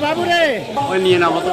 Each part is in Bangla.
বাবু রে ওই নিয়ে নেব তো।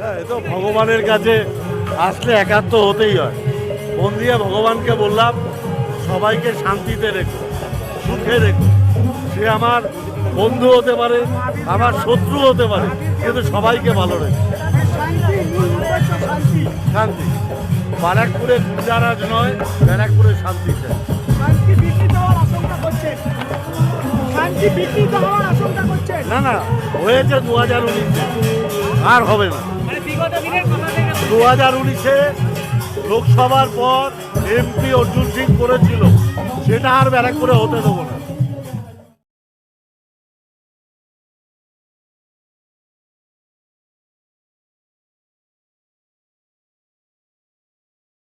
হ্যাঁ, এ তো ভগবানের কাছে আসলে একাত্ম হতেই হয়। মন দিয়ে ভগবানকে বললাম সবাইকে শান্তিতে রেখো সুখে রেখো। সে আমার বন্ধু হতে পারে আমার শত্রু হতে পারে কিন্তু সবাইকে ভালো রেখো। শান্তি। ব্যারাকপুরে গুজারাজ নয় ব্যারাকপুরে শান্তি চাই। না না হয়েছে দু হাজার উনিশে। আর হবে না। দু হাজার উনিশে লোকসভার পর এমপি অর্জুন সিং করেছিল, সেটা আর ব্যারাকপুরে হতে দেবো না।